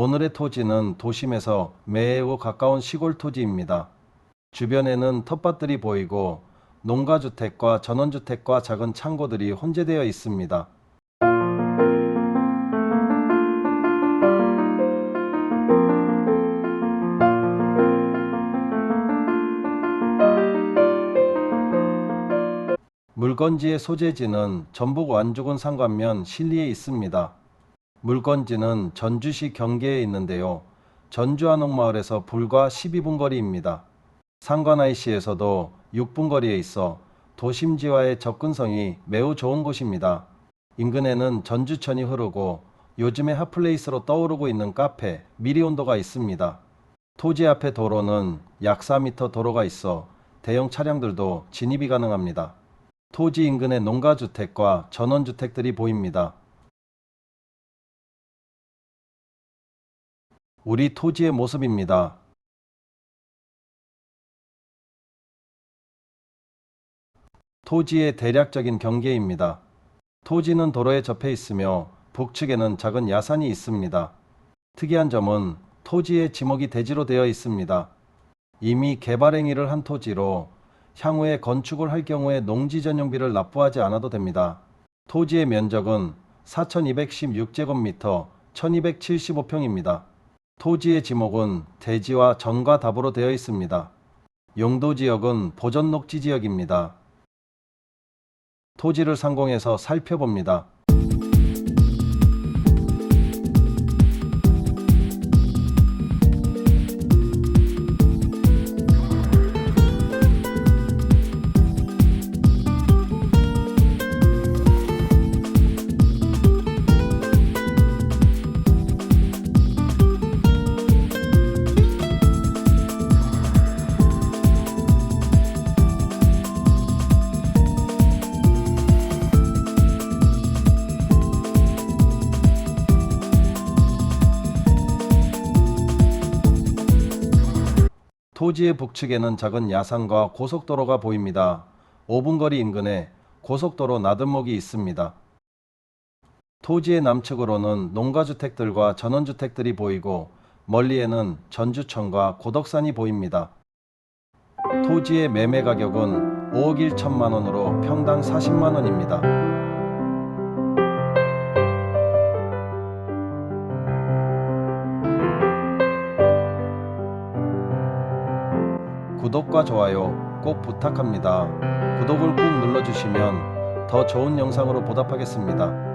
오늘의 토지는 도심에서 매우 가까운 시골 토지입니다. 주변에는 텃밭들이 보이고 농가주택과 전원주택과 작은 창고들이 혼재되어 있습니다. 물건지의 소재지는 전북 완주군 상관면 신리에 있습니다. 물건지는 전주시 경계에 있는데요. 전주 한옥마을에서 불과 12분 거리입니다. 상관 IC에서도 6분 거리에 있어 도심지와의 접근성이 매우 좋은 곳입니다. 인근에는 전주천이 흐르고 요즘에 핫플레이스로 떠오르고 있는 카페 미리온도가 있습니다. 토지 앞에 도로는 약 4m 도로가 있어 대형 차량들도 진입이 가능합니다. 토지 인근의 농가주택과 전원주택들이 보입니다. 우리 토지의 모습입니다. 토지의 대략적인 경계입니다. 토지는 도로에 접해 있으며 북측에는 작은 야산이 있습니다. 특이한 점은 토지의 지목이 대지로 되어 있습니다. 이미 개발 행위를 한 토지로 향후에 건축을 할 경우에 농지 전용비를 납부하지 않아도 됩니다. 토지의 면적은 4,216제곱미터 1,275평입니다. 토지의 지목은 대지와 전과 답으로 되어 있습니다. 용도 지역은 보전 녹지 지역입니다. 토지를 상공해서 살펴봅니다. 토지의 북측에는 작은 야산과 고속도로가 보입니다. 5분 거리 인근에 고속도로 나들목이 있습니다. 토지의 남측으로는 농가주택들과 전원주택들이 보이고 멀리에는 전주천과 고덕산이 보입니다. 토지의 매매 가격은 5억 1천만 원으로 평당 40만 원입니다. 구독과 좋아요 꼭 부탁합니다. 구독을 꾹 눌러주시면 더 좋은 영상으로 보답하겠습니다.